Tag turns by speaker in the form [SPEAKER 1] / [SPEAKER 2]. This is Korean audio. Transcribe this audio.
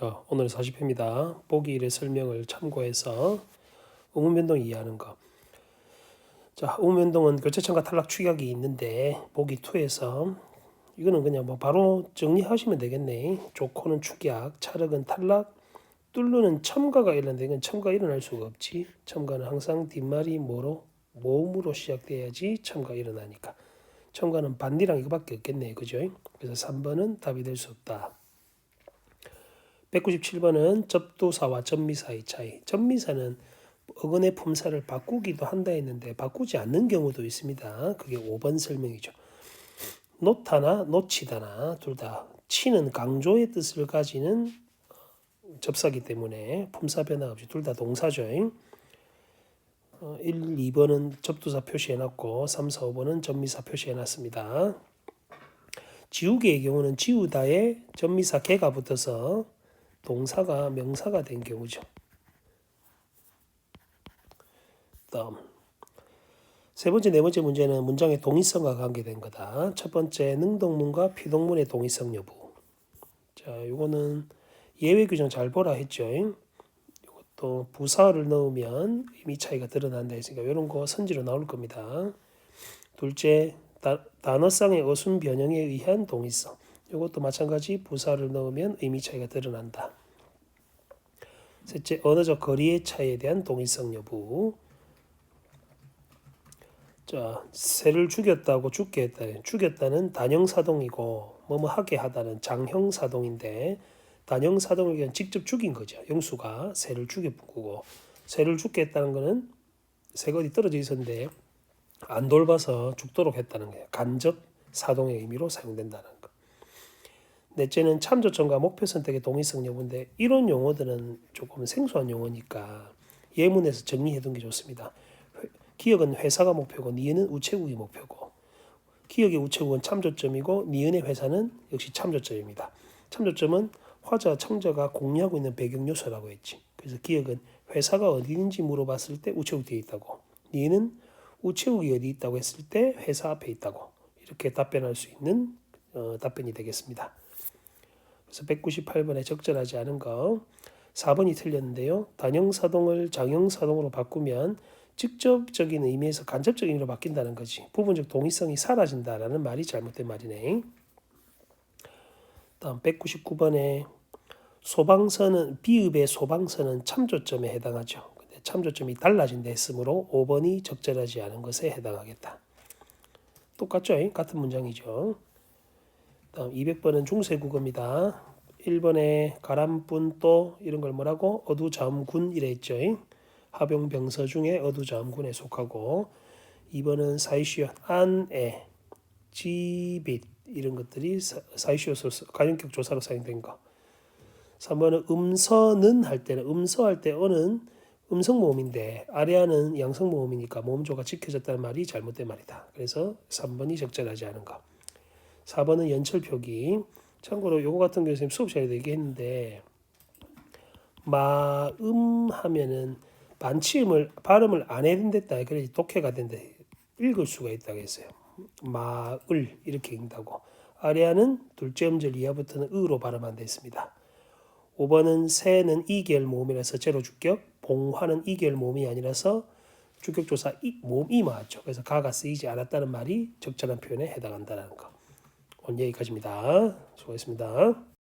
[SPEAKER 1] 자, 오늘 40회입니다. 보기 1의 설명을 참고해서 의문변동 이해하는 거. 자, 의문변동은 교체청과 탈락 축약이 있는데 보기 2에서 이거는 그냥 뭐 바로 정리하시면 되겠네. 조건은 축약, 차력은 탈락, 뚫르는 첨가가 일어난다. 이건 첨가 일어날 수가 없지. 첨가는 항상 뒷말이 뭐로 모음으로 시작돼야지 첨가 일어나니까. 첨가는 반디랑 이거밖에 없겠네. 그죠? 그래서 3번은 답이 될 수 없다. 197번은 접두사와 접미사의 차이. 접미사는 어근의 품사를 바꾸기도 한다 했는데 바꾸지 않는 경우도 있습니다. 그게 5번 설명이죠. 놓다나 놓치다나 둘 다 치는 강조의 뜻을 가지는 접사기 때문에 품사 변화 없이 둘 다 동사죠. 어, 1, 2번은 접두사 표시해놨고 3, 4, 5번은 접미사 표시해놨습니다. 지우개의 경우는 지우다에 접미사 개가 붙어서 동사가 명사가 된 경우죠. 다음 세 번째, 네 번째 문제는 문장의 동의성과 관계된 거다. 첫 번째, 능동문과 피동문의 동의성 여부. 자, 요거는 예외 규정 잘 보라 했죠. 이것도 부사를 넣으면 의미 차이가 드러난다 했으니까 이런 거 선지로 나올 겁니다. 둘째, 다, 단어상의 어순 변형에 의한 동의성. 이것도 마찬가지 부사를 넣으면 의미 차이가 드러난다. 셋째, 언어적 거리의 차이에 대한 동의성 여부. 자, 새를 죽였다고 죽게 했다. 죽였다는 단형 사동이고 뭐뭐 하게 하다는 장형 사동인데 단형 사동을 그냥 직접 죽인 거죠. 영수가 새를 죽여 거고 새를 죽게 했다는 거는 새가 어디 떨어져 있었는데 안 돌봐서 죽도록 했다는 거예요. 간접 사동의 의미로 사용된다는 거. 넷째는 참조점과 목표 선택의 동의성 여부인데 이런 용어들은 조금 생소한 용어니까 예문에서 정리해 둔 게 좋습니다. 기억은 회사가 목표고 니은은 우체국이 목표고 기억의 우체국은 참조점이고 니은의 회사는 역시 참조점입니다. 참조점은 화자, 청자가 공유하고 있는 배경 요소라고 했지. 그래서 기억은 회사가 어디 있는지 물어봤을 때 우체국 뒤에 있다고 니은은 우체국이 어디 있다고 했을 때 회사 앞에 있다고 이렇게 답변할 수 있는 어, 답변이 되겠습니다. 그래서 198번에 적절하지 않은 거 4번이 틀렸는데요. 단형사동을 장형사동으로 바꾸면 직접적인 의미에서 간접적인 의미로 바뀐다는 거지. 부분적 동의성이 사라진다라는 말이 잘못된 말이네. 다음 199번에 소방서는 비읍의 소방서는 참조점에 해당하죠. 근데 참조점이 달라진다 했으므로 5번이 적절하지 않은 것에 해당하겠다. 똑같죠? 같은 문장이죠. 다음 200번은 중세국어입니다. 1번에 가람뿐 또 이런 걸 뭐라고 어두잠군 이래 있죠. 하병병서 중에 어두잠군에 속하고 2번은 사이시어 안에 지빗 이런 것들이 사이시어서 가정격 조사로 사용된 거. 3번은 음서는 할 때는 음서할 때 어는 음성 모음인데 아래아는 양성 모음이니까 모음조가 지켜졌다는 말이 잘못된 말이다. 그래서 3번이 적절하지 않은 거. 4번은 연철 표기. 참고로 요거 같은 경우 선생님 수업 시간에도 얘기했는데 마음 하면은 반치음을 발음을 안 해야 된다. 그래 독해가 된다. 읽을 수가 있다고 했어요. 마을 이렇게 읽는다고. 아래아는 둘째 음절 이하부터는 으로 발음한다 했습니다. 5번은 새는 이계열 모음이라서 제로 주격, 봉화는 이계열 모음이 아니라서 주격조사 이, 모음 이 맞죠. 그래서 가가 쓰이지 않았다는 말이 적절한 표현에 해당한다는 거. 오늘 여기까지입니다. 수고했습니다.